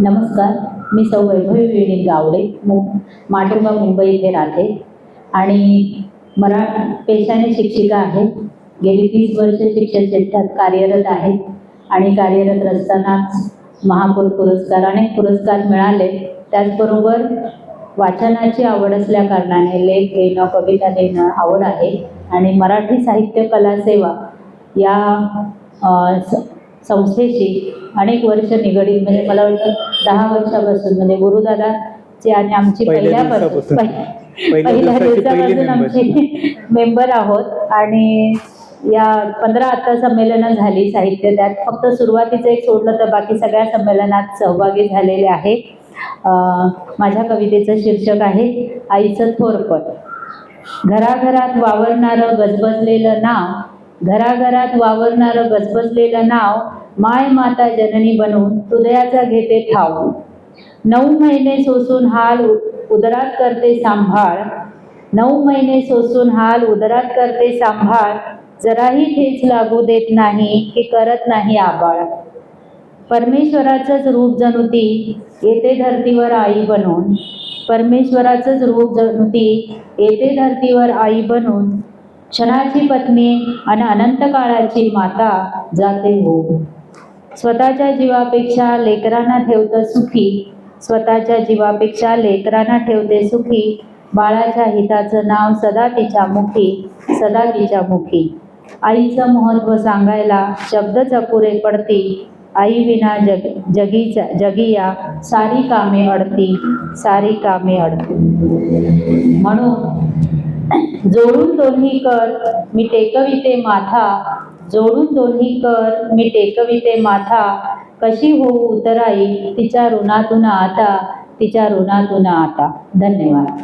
नमस्कार मी सौ वैभवी विनीत गावडे मु माटुंगा मुंबई येथे राहते. आणि मरा पेशाने शिक्षिका आहे गेली तीस वर्ष शिक्षण क्षेत्रात कार्यरत आहे आणि कार्यरत असतानाच महापौर पुरस्कार अनेक पुरस्कार मिळाले. त्याचबरोबर वाचनाची आवड असल्या कारणाने लेख देणं कविता लिहिणं आवड आहे. आणि मराठी साहित्य कला सेवा या संस्थेशी अनेक वर्ष निगडीत म्हणजे मला वाटतं दहा वर्षापासून म्हणजे गुरुदादाची आणि आमची पहिल्या पहिल्यापासून पहिल्या दिवसापासून. आमची मेंबर आहोत. आणि या पंधरा आता संमेलनं झाली साहित्य त्यात. फक्त सुरुवातीचं एक सोडलं तर बाकी सगळ्या संमेलनात सहभागी झालेले आहे. अं, माझ्या कवितेचं शीर्षक आहे आईचं थोरपट घराघरात वावरणारं गजबजलेलं नाव घराघरात वावरणारं गजबजलेलं नाव माय माता जननी बनून हृदयाचा घेते ठाव. नऊ महिने सोसून हाल उदरात करते सांभाळ. नऊ महिने सोसून हाल उदरात करते सांभाळ. जराही ठेच लागू देत नाही की करत नाही आबाळ. परमेश्वराचंच रूप जणू ती येते धर्तीवर आई बनून. परमेश्वराचंच रूप जणू ती येते धर्तीवर आई बनून. क्षणाची पत्नी आणि अनंत काळाची माता जाते हो. स्वतःच्या जीवापेक्षा लेकरांना ठेवतं सुखी स्वतःच्या जीवापेक्षा लेकरांना ठेवते सुखी बाळाच्या हिताचं नाव सदा तिच्या मुखी सदा तिच्या मुखी. आईचं महत्त्व सांगायला शब्दच अपुरे पडती आई विना जग जगीचा जगिया सारी कामे अडती सारी कामे अडती. म्हणून जोडून दोन्ही कर मी टेकविते माथा. जोडून दोन्ही कर मी टेकविते माथा. कशी होऊ उतराई तिच्या ऋणातून आता तिच्या ऋणातून आता. धन्यवाद.